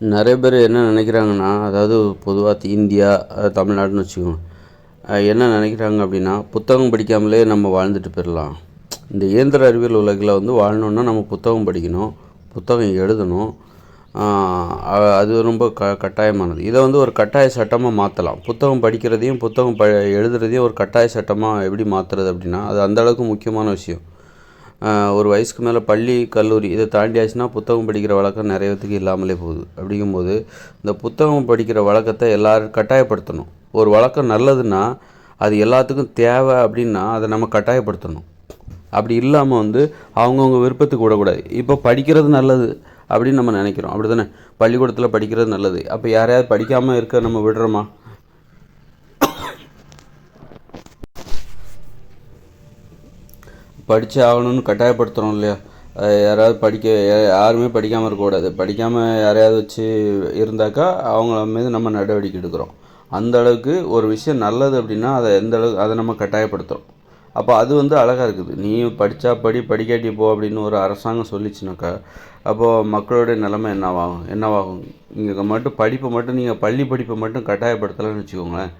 நிறைய பேர் என்ன நினைக்கிறாங்கன்னா அதாவது பொதுவாக இந்தியா தமிழ்நாடுன்னு வச்சுக்கோங்க. என்ன நினைக்கிறாங்க அப்படின்னா புத்தகம் படிக்காமலே நம்ம வாழ்ந்துட்டு போயிடலாம். இந்த இயந்திர அறிவியல் உலகில் வந்து வாழணுன்னா நம்ம புத்தகம் படிக்கணும் புத்தகம் எழுதணும். அது ரொம்ப க கட்டாயமானது. இதை வந்து ஒரு கட்டாய சட்டமாக மாற்றலாம் புத்தகம் படிக்கிறதையும் புத்தகம் ப எழுதுறதையும் ஒரு கட்டாய சட்டமாக எப்படி மாற்றுறது அப்படின்னா அது அந்த அளவுக்கு முக்கியமான விஷயம். ஒரு வயசுக்கு மேலே பள்ளி கல்லூரி இதை தாண்டியாச்சுன்னா புத்தகம் படிக்கிற வழக்கம் நிறைய பேத்துக்கு இல்லாமலே போகுது. அப்படிங்கும்போது இந்த புத்தகம் படிக்கிற வழக்கத்தை எல்லோரும் கட்டாயப்படுத்தணும். ஒரு வழக்கம் நல்லதுன்னா அது எல்லாத்துக்கும் தேவை அப்படின்னா அதை நம்ம கட்டாயப்படுத்தணும். அப்படி இல்லாமல் வந்து அவங்கவுங்க விருப்பத்துக்கு விடக்கூடாது. இப்போ படிக்கிறது நல்லது அப்படின்னு நம்ம நினைக்கிறோம். அப்படி தானே பள்ளிக்கூடத்தில் படிக்கிறது நல்லது. அப்போ யாரையாவது படிக்காமல் இருக்க நம்ம விடுறோமா? படித்தே ஆகணும்னு கட்டாயப்படுத்துகிறோம் இல்லையா யாராவது படிக்க யாருமே படிக்காமல் இருக்கக்கூடாது படிக்காமல் யாரையாவது வச்சு இருந்தாக்கா அவங்கள மீது நம்ம நடவடிக்கை எடுக்கிறோம். அந்த அளவுக்கு ஒரு விஷயம் நல்லது அப்படின்னா அதை எந்த அளவுக்கு அதை நம்ம கட்டாயப்படுத்துகிறோம் அப்போ அது வந்து அழகாக இருக்குது. நீ படித்தா படி படிக்காட்டி போ அப்படின்னு ஒரு அரசாங்கம் சொல்லிச்சுனாக்கா அப்போது மக்களுடைய நிலைமை என்னவாகும்? என்னவாகும்? இங்கே மட்டும் படிப்பை மட்டும் நீங்கள் பள்ளி படிப்பை மட்டும் கட்டாயப்படுத்தலைன்னு வச்சுக்கோங்களேன்.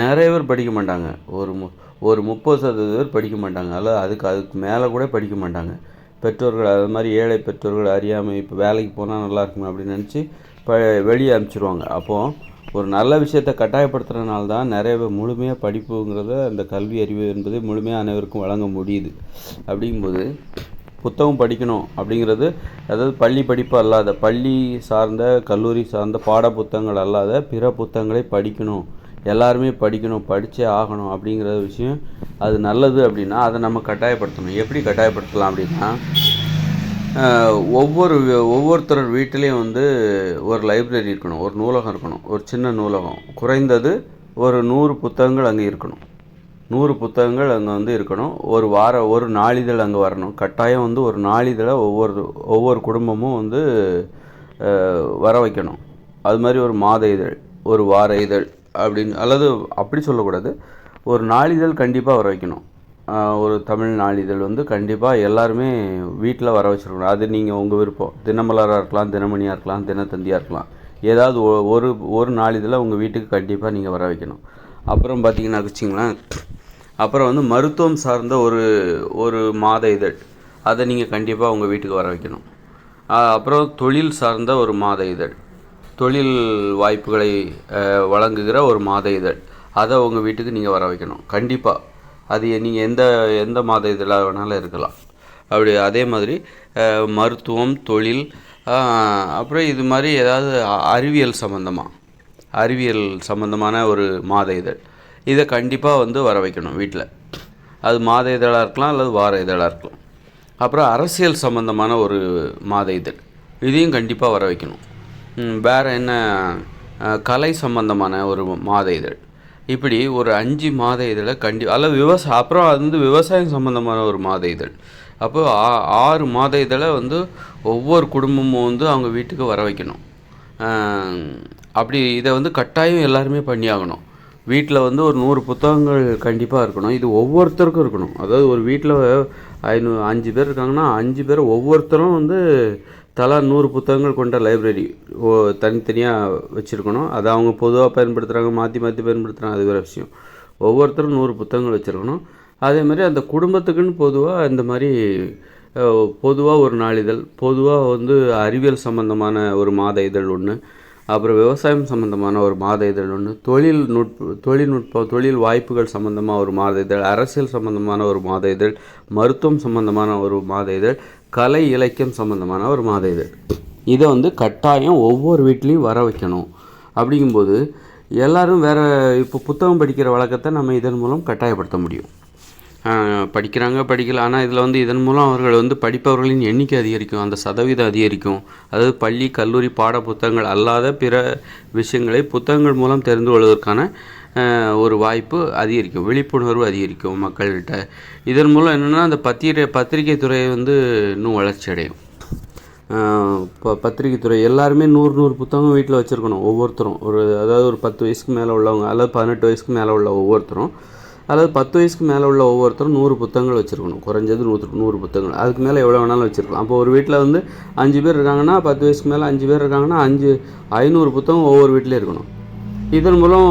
நிறைய பேர் படிக்க மாட்டாங்க. ஒரு மு ஒரு முப்பது சதவீத பேர் படிக்க மாட்டாங்க. அல்ல அதுக்கு அதுக்கு மேலே கூட படிக்க மாட்டாங்க. பெற்றோர்கள் அது மாதிரி ஏழை பெற்றோர்கள் அறியாமல் இப்போ வேலைக்கு போனால் நல்லா இருக்குமே அப்படின்னு நினச்சி ப வெளியே அனுப்பிச்சிருவாங்க. அப்போது ஒரு நல்ல விஷயத்தை கட்டாயப்படுத்துறதுனால தான் நிறைய முழுமையாக படிப்புங்கிறத அந்த கல்வி அறிவு என்பது முழுமையாக அனைவருக்கும் வழங்க முடியுது. அப்படிங்கும்போது புத்தகம் படிக்கணும் அப்படிங்கிறது அதாவது பள்ளி படிப்பு அல்லாத பள்ளி சார்ந்த கல்லூரி சார்ந்த பாட புத்தகங்கள் அல்லாத பிற புத்தகங்களை படிக்கணும். எல்லாருமே படிக்கணும் படித்தே ஆகணும் அப்படிங்கிற விஷயம். அது நல்லது அப்படின்னா அதை நம்ம கட்டாயப்படுத்தணும். எப்படி கட்டாயப்படுத்தலாம் அப்படின்னா ஒவ்வொரு ஒவ்வொருத்தர் வீட்டிலையும் வந்து ஒரு லைப்ரரி இருக்கணும் ஒரு நூலகம் இருக்கணும் ஒரு சின்ன நூலகம். குறைந்தது ஒரு நூறு புத்தகங்கள் அங்கே இருக்கணும். நூறு புத்தகங்கள் அங்கே வந்து இருக்கணும். ஒரு வார ஒரு நாளிதழ் அங்கே வரணும். கட்டாயம் வந்து ஒரு நாளிதழை ஒவ்வொரு ஒவ்வொரு குடும்பமும் வந்து வர வைக்கணும். அது மாதிரி ஒரு மாத இதழ் ஒரு வார இதழ் அப்படின்னு அல்லது அப்படி சொல்லக்கூடாது. ஒரு நாளிதழ் கண்டிப்பாக வர வைக்கணும். ஒரு தமிழ் நாளிதழ் வந்து கண்டிப்பாக எல்லாருமே வீட்டில் வர வச்சுருக்கணும். அது நீங்கள் உங்கள் விருப்பம். தினமலராக இருக்கலாம் தினமணியாக இருக்கலாம் தினத்தந்தியாக இருக்கலாம். ஏதாவது ஒ- ஒரு ஒரு நாளிதழை உங்கள் வீட்டுக்கு கண்டிப்பாக நீங்கள் வர வைக்கணும். அப்புறம் பார்த்தீங்கன்னா வச்சிங்களேன் அப்புறம் வந்து மருத்துவம் சார்ந்த ஒரு ஒரு மாத இதழ். அதை நீங்கள் கண்டிப்பாக உங்கள் வீட்டுக்கு வர வைக்கணும். அப்புறம் தொழில் சார்ந்த ஒரு மாத இதழ். தொழில் வாய்ப்புகளை வழங்குகிற ஒரு மாத இதழ். அதை உங்கள் வீட்டுக்கு நீங்கள் வர வைக்கணும். கண்டிப்பாக அது நீங்கள் எந்த எந்த மாத இதழாக வேணாலும் இருக்கலாம். அப்படி அதே மாதிரி மருத்துவம் தொழில் அப்புறம் இது மாதிரி ஏதாவது அ- அறிவியல் சம்மந்தமாக அறிவியல் சம்மந்தமான ஒரு மாத இதழ். இதை கண்டிப்பாக வந்து வர வைக்கணும் வீட்டில் அது மாத இதழாக இருக்கலாம் அல்லது வார இதழாக இருக்கலாம். அப்புறம் அரசியல் சம்மந்தமான ஒரு மாத இதழ். இதையும் கண்டிப்பாக வர வைக்கணும். வேறு என்ன கலை சம்பந்தமான ஒரு மாத இதழ். இப்படி ஒரு அஞ்சு மாத இதழை கண்டி அல்லது விவசாய அப்புறம் அது வந்து விவசாயம் சம்மந்தமான ஒரு மாத இதழ். அப்போ ஆ- ஆறு மாத இதழை வந்து ஒவ்வொரு குடும்பமும் வந்து அவங்க வீட்டுக்கு வர வைக்கணும். அப்படி இதை வந்து கட்டாயம் எல்லாருமே பண்ணியாகணும். வீட்டில் வந்து ஒரு நூறு புத்தகங்கள் கண்டிப்பாக இருக்கணும். இது ஒவ்வொருத்தருக்கும் இருக்கணும். அதாவது ஒரு வீட்டில் ஐநூறு அஞ்சு பேர் இருக்காங்கன்னா அஞ்சு பேர் ஒவ்வொருத்தரும் வந்து தலா நூறு புத்தகங்கள் கொண்ட லைப்ரரி ஓ தனித்தனியாக வச்சுருக்கணும். அதை அவங்க பொதுவாக பயன்படுத்துகிறாங்க மாற்றி மாற்றி பயன்படுத்துகிறாங்க அது வேறு விஷயம். ஒவ்வொருத்தரும் நூறு புத்தகங்கள் வச்சுருக்கணும். அதே மாதிரி அந்த குடும்பத்துக்குன்னு பொதுவாக இந்த மாதிரி பொதுவாக ஒரு நாளிதழ் பொதுவாக வந்து அறிவியல் சம்பந்தமான ஒரு மாத இதழ் ஒன்று அப்புறம் விவசாயம் சம்பந்தமான ஒரு மாத இதழ் ஒன்று தொழில் நுட்ப தொழில்நுட்பம் தொழில் வாய்ப்புகள் சம்பந்தமாக ஒரு மாத இதழ் அரசியல் சம்பந்தமான ஒரு மாத இதழ் மருத்துவம் சம்பந்தமான ஒரு மாத இதழ் கலை இலக்கியம் சம்பந்தமான ஒரு மாத இதழ் இதை வந்து கட்டாயம் ஒவ்வொரு வீட்லேயும் வர வைக்கணும். அப்படிங்கும்போது எல்லோரும் வேறு இப்போ புத்தகம் படிக்கிற வழக்கத்தை நம்ம இதன் மூலம் கட்டாயப்படுத்த முடியும். படிக்கிறாங்க படிக்கல. ஆனால் இதில் வந்து இதன் மூலம் அவர்கள் வந்து படிப்பவர்களின் எண்ணிக்கை அதிகரிக்கும் அந்த சதவீதம் அதிகரிக்கும். அதாவது பள்ளி கல்லூரி பாட புத்தகங்கள் அல்லாத பிற விஷயங்களை புத்தகங்கள் மூலம் தெரிந்து கொள்வதற்கான ஒரு வாய்ப்பு அதிகரிக்கும் விழிப்புணர்வு அதிகரிக்கும் மக்கள்கிட்ட. இதன் மூலம் என்னென்னா அந்த பத்திரிகை பத்திரிகை துறை வந்து இன்னும் வளர்ச்சி அடையும். இப்போ பத்திரிகை துறை எல்லாருமே நூறு நூறு புத்தகம் வீட்டில் வச்சுருக்கணும் ஒவ்வொருத்தரும். ஒரு அதாவது ஒரு பத்து வயசுக்கு மேலே உள்ளவங்க அல்லது பதினெட்டு வயசுக்கு மேலே உள்ள ஒவ்வொருத்தரும். அதாவது பத்து வயசுக்கு மேலே உள்ள ஒவ்வொருத்தரும் நூறு புத்தகங்கள் வச்சுருக்கணும். குறைஞ்சது நூற்று நூறு புத்தகங்கள். அதுக்கு மேலே எவ்வளோ வேணாலும் வச்சுருக்கலாம். அப்போ ஒரு வீட்டில் வந்து அஞ்சு பேர் இருக்காங்கன்னா பத்து வயசுக்கு மேலே அஞ்சு பேர் இருக்காங்கன்னா அஞ்சு ஐநூறு புத்தகம் ஒவ்வொரு வீட்லேயும் இருக்கணும். இதன் மூலம்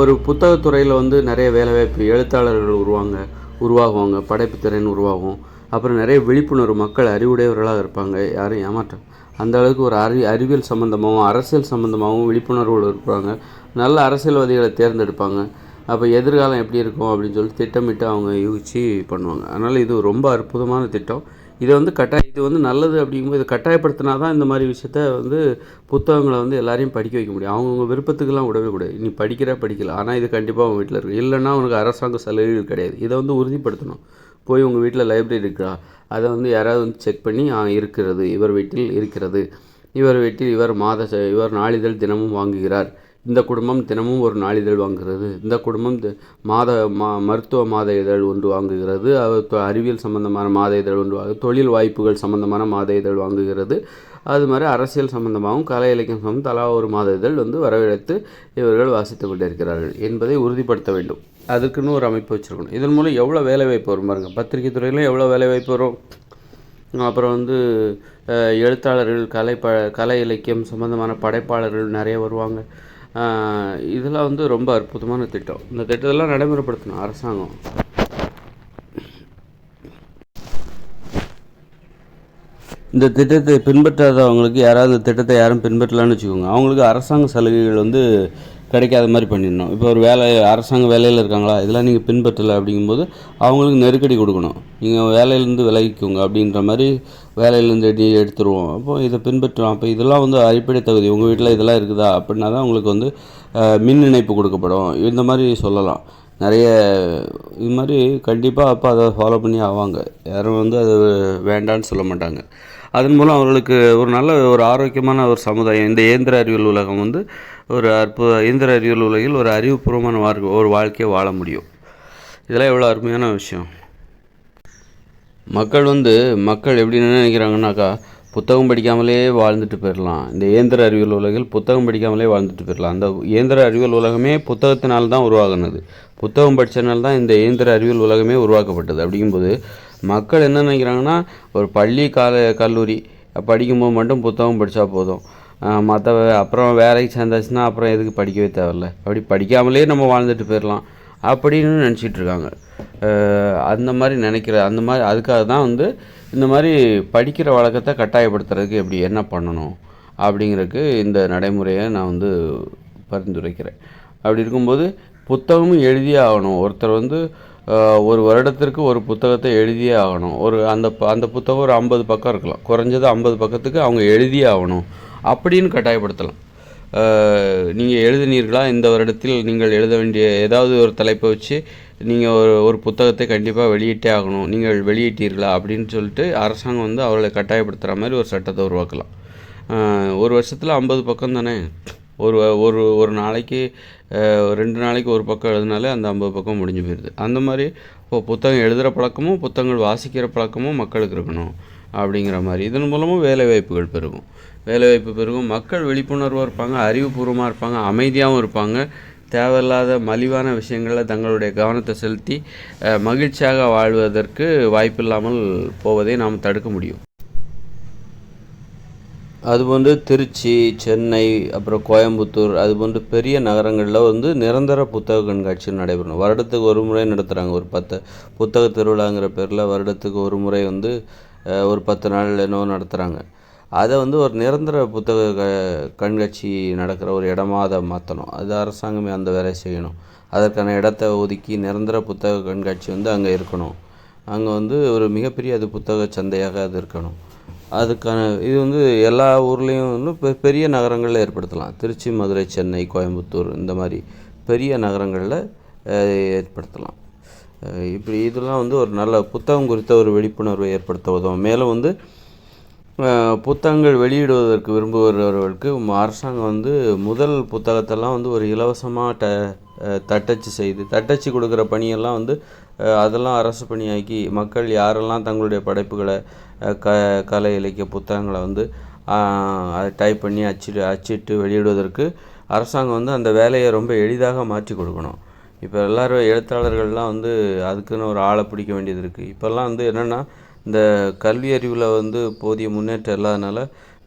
ஒரு புத்தகத்துறையில் வந்து நிறைய வேலைவாய்ப்பு எழுத்தாளர்கள் உருவாங்க உருவாகுவாங்க படைப்புத்திறன் உருவாகும். அப்புறம் நிறைய விழிப்புணர்வு மக்கள் அறிவுடையவர்களாக இருப்பாங்க. யாரும் ஏமாற்றம் அந்த அளவுக்கு ஒரு அறி அறிவியல் சம்மந்தமாகவும் அரசியல் சம்மந்தமாகவும் விழிப்புணர்வுகள் இருப்பாங்க. நல்ல அரசியல்வாதிகளை தேர்ந்தெடுப்பாங்க. அப்போ எதிர்காலம் எப்படி இருக்கும் அப்படின்னு சொல்லி திட்டமிட்டு அவங்க யூகிச்சு பண்ணுவாங்க. அதனால் இது ரொம்ப அற்புதமான திட்டம். இதை வந்து கட்டாய இது வந்து நல்லது அப்படிங்கும்போது இதை கட்டாயப்படுத்தினா தான் இந்த மாதிரி விஷயத்த வந்து புத்தகங்களை வந்து எல்லாரையும் படிக்க வைக்க முடியும். அவங்கவுங்க விருப்பத்துக்கெல்லாம் விடவே கூடாது. நீ படிக்கிற படிக்கல. ஆனால் இது கண்டிப்பாக அவங்க வீட்டில் இருக்கு. இல்லைன்னா உனக்கு அரசாங்க சலுகைகள் கிடையாது. இதை வந்து உறுதிப்படுத்தணும். போய் உங்கள் வீட்டில் லைப்ரரி இருக்கா? அதை வந்து யாராவது வந்து செக் பண்ணி இருக்கிறது இவர் வீட்டில் இருக்கிறது. இவர் வீட்டில் இவர் மாத இவர் நாளிதழ் தினமும் வாங்குகிறார். இந்த குடும்பம் தினமும் ஒரு நாளிதழ் வாங்குகிறது. இந்த குடும்பம் மாத மா மருத்துவ மாத இதழ் ஒன்று வாங்குகிறது. அவர் அறிவியல் சம்பந்தமான மாத இதழ் ஒன்று வாங்கு தொழில் வாய்ப்புகள் சம்பந்தமான மாத இதழ் வாங்குகிறது. அது மாதிரி அரசியல் சம்பந்தமாகவும் கலை இலக்கியம் சம்பந்தம் தலா ஒரு மாத இதழ் வந்து வரவழைத்து இவர்கள் வாசித்து கொண்டிருக்கிறார்கள் என்பதை உறுதிப்படுத்த வேண்டும். அதுக்குன்னு ஒரு அமைப்பு வச்சுருக்கணும். இதன் மூலம் எவ்வளோ வேலைவாய்ப்பு வரும் பாருங்க. பத்திரிகை துறையில் எவ்வளோ வேலைவாய்ப்பு வரும்? அப்புறம் வந்து எழுத்தாளர்கள் கலை ப கலை இலக்கியம் சம்மந்தமான படைப்பாளர்கள் நிறைய வருவாங்க. இதெல்லாம் வந்து ரொம்ப அற்புதமான திட்டம். இந்த திட்டத்தெல்லாம் நடைமுறைப்படுத்தணும் அரசாங்கம். இந்த திட்டத்தை பின்பற்றாதவங்களுக்கு யாராவது திட்டத்தை யாரும் பின்பற்றலான்னு வச்சுக்கோங்க. அவங்களுக்கு அரசாங்க சலுகைகள் வந்து கிடைக்காத மாதிரி பண்ணிடணும். இப்போ ஒரு வேலை அரசாங்க வேலையில் இருக்காங்களா? இதெல்லாம் நீங்கள் பின்பற்றலை அப்படிங்கும்போது அவங்களுக்கு நெருக்கடி கொடுக்கணும். நீங்கள் வேலையிலேருந்து விலகிக்கோங்க அப்படின்ற மாதிரி வேலையிலேருந்து எடி எடுத்துருவோம். அப்போ இதை பின்பற்றுவோம் அப்போ இதெல்லாம் வந்து அடிப்படை தகுதி. உங்கள் வீட்டில் இதெல்லாம் இருக்குதா? அப்படின்னா தான் உங்களுக்கு வந்து மின் இணைப்பு கொடுக்கப்படும். இந்த மாதிரி சொல்லலாம். நிறைய இது மாதிரி கண்டிப்பாக அப்போ அதை ஃபாலோ பண்ணி ஆவாங்க. யாரும் வந்து அது வேண்டான்னு சொல்ல மாட்டாங்க. அதன் மூலம் அவர்களுக்கு ஒரு நல்ல ஒரு ஆரோக்கியமான ஒரு சமுதாயம். இந்த இயந்திர அறிவியல் உலகம் வந்து ஒரு அற்புத இயந்திர அறிவியல் உலகில் ஒரு அறிவுபூர்வமான வாழ்க்கை ஒரு வாழ்க்கையை வாழ முடியும். இதெல்லாம் எவ்வளோ அருமையான விஷயம். மக்கள் வந்து மக்கள் எப்படி நினைக்கிறாங்கனாக்கா புத்தகம் படிக்காமலே வாழ்ந்துட்டு போயிடலாம் இந்த இயந்திர அறிவியல் உலகில் புத்தகம் படிக்காமலே வாழ்ந்துட்டு போயிடலாம் அந்த இயந்திர அறிவியல் உலகமே புத்தகத்தினால் தான் உருவாகினது. புத்தகம் படித்தனால தான் இந்த இயந்திர அறிவியல் உலகமே உருவாக்கப்பட்டது. அப்படிங்கும்போது மக்கள் என்ன நினைக்கிறாங்கன்னா ஒரு பள்ளி கால கல்லூரி படிக்கும்போது மட்டும் புத்தகம் படித்தா போதும். மற்ற அப்புறம் வேலைக்கு சேர்ந்தாச்சுன்னா அப்புறம் எதுக்கு படிக்கவே தேவையில்ல. அப்படி படிக்காமலே நம்ம வாழ்ந்துட்டு போயிடலாம் அப்படின்னு நினச்சிட்டு இருக்காங்க. அந்த மாதிரி நினைக்கிற அந்த மாதிரி அதுக்காக தான் வந்து இந்த மாதிரி படிக்கிற வழக்கத்தை கட்டாயப்படுத்துறதுக்கு எப்படி என்ன பண்ணணும் அப்படிங்கிறதுக்கு இந்த நடைமுறையை நான் வந்து பரிந்துரைக்கிறேன். அப்படி இருக்கும்போது புத்தகமும் எழுதியே ஆகணும். ஒருத்தர் வந்து ஒரு வருடத்திற்கு ஒரு புத்தகத்தை எழுதியே ஆகணும். ஒரு அந்த ப- அந்த புத்தகம் ஒரு ஐம்பது பக்கம் இருக்கலாம். குறைஞ்சது ஐம்பது பக்கத்துக்கு அவங்க எழுதியே ஆகணும். அப்படின்னு கட்டாயப்படுத்தலாம். நீங்கள் எழுதினீர்களா? இந்த வருடத்தில் நீங்கள் எழுத வேண்டிய ஏதாவது ஒரு தலைப்பை வச்சு நீங்கள் ஒரு ஒரு புத்தகத்தை கண்டிப்பாக வெளியிட்டே ஆகணும். நீங்கள் வெளியிட்டீர்களா? அப்படின்னு சொல்லிட்டு அரசாங்கம் வந்து அவர்களை கட்டாயப்படுத்துகிற மாதிரி ஒரு சட்டத்தை உருவாக்கலாம். ஒரு வருஷத்தில் ஐம்பது பக்கம் தானே ஒரு ஒரு ஒரு நாளைக்கு ரெண்டு நாளைக்கு ஒரு பக்கம் எழுதினாலே அந்த ஐம்பது பக்கம் முடிஞ்சு போயிடுது அந்த மாதிரி இப்போ புத்தகம் எழுதுகிற பழக்கமும் புத்தகங்கள் வாசிக்கிற பழக்கமும் மக்களுக்கு இருக்கணும் அப்படிங்கிற மாதிரி. இதன் மூலமும் வேலைவாய்ப்புகள் பெருகும். வேலைவாய்ப்பு பெருகும். மக்கள் விழிப்புணர்வாக இருப்பாங்க அறிவுபூர்வமாக இருப்பாங்க அமைதியாகவும் இருப்பாங்க. தேவையில்லாத மலிவான விஷயங்களில் தங்களுடைய கவனத்தை செலுத்தி மகிழ்ச்சியாக வாழ்வதற்கு வாய்ப்பில்லாமல் போவதை நாம் தடுக்க முடியும். அது வந்து திருச்சி சென்னை அப்புறம் கோயம்புத்தூர் அது அதுபோன்று பெரிய நகரங்களில் வந்து நிரந்தர புத்தக கண்காட்சி நடைபெறும் வருடத்துக்கு ஒரு முறை நடத்துகிறாங்க ஒரு பத்து புத்தக திருவிழாங்கிற பேரில் வருடத்துக்கு ஒரு முறை வந்து ஒரு பத்து நாள் என்னவோ நடத்துகிறாங்க அதை வந்து ஒரு நிரந்தர புத்தக க கண்காட்சி நடக்கிற ஒரு இடமா அதை மாற்றணும் அது அரசாங்கமே அந்த வேலையை செய்யணும். அதற்கான இடத்த ஒதுக்கி நிரந்தர புத்தக கண்காட்சி வந்து அங்கே இருக்கணும். அங்கே வந்து ஒரு மிகப்பெரிய அது புத்தக சந்தையாக அது இருக்கணும். அதுக்கான இது வந்து எல்லா ஊர்லேயும் வந்து பெ- பெரிய நகரங்களில் ஏற்படுத்தலாம். திருச்சி மதுரை சென்னை கோயம்புத்தூர் இந்த மாதிரி பெரிய நகரங்களில் ஏற்படுத்தலாம். இப்படி இதெல்லாம் வந்து ஒரு நல்ல புத்தகம் குறித்த ஒரு விழிப்புணர்வை ஏற்படுத்த உதவும். மேலும் வந்து புத்தகங்கள் வெளியிடுவதற்கு விரும்புகிறவர்களுக்கு அரசாங்கம் வந்து முதல் புத்தகத்தெல்லாம் வந்து ஒரு இலவசமாக ட தட்டச்சு செய்து தட்டச்சு கொடுக்குற பணியெல்லாம் வந்து அதெல்லாம் அரசு பணியாக்கி மக்கள் யாரெல்லாம் தங்களுடைய படைப்புகளை க கலை இலக்கிய புத்தகங்களை வந்து அதை டைப் பண்ணி அச்சிட்டு அச்சிட்டு வெளியிடுவதற்கு அரசாங்கம் வந்து அந்த வேலையை ரொம்ப எளிதாக மாற்றி கொடுக்கணும். இப்போ எல்லோரும் எழுத்தாளர்கள்லாம் வந்து அதுக்குன்னு ஒரு ஆளை பிடிக்க வேண்டியது இருக்குது இப்போல்லாம் வந்து என்னென்னா இந்த கல்வி அறிவில் வந்து போதிய முன்னேற்றம் இல்லாதனால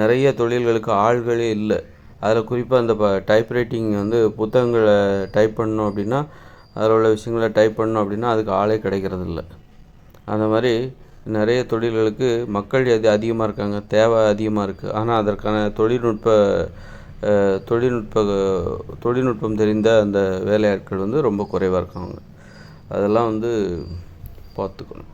நிறைய தொழில்களுக்கு ஆள்களே இல்லை. அதில் குறிப்பாக இந்த ப டைப்ரைட்டிங் வந்து புத்தகங்களை டைப் பண்ணணும் அப்படின்னா அதில் உள்ள விஷயங்களை டைப் பண்ணணும் அப்படின்னா அதுக்கு ஆளே கிடைக்கிறதில்ல. அந்த மாதிரி நிறைய தொழில்களுக்கு மக்கள் எது அதிகமாக இருக்காங்க தேவை அதிகமாக இருக்குது ஆனால் அதற்கான தொழில்நுட்ப தொழில்நுட்ப தொழில்நுட்பம் தெரிந்த அந்த வேலையாட்கள் வந்து ரொம்ப குறைவாக இருக்காங்க. அதெல்லாம் வந்து பார்த்துக்கணும்.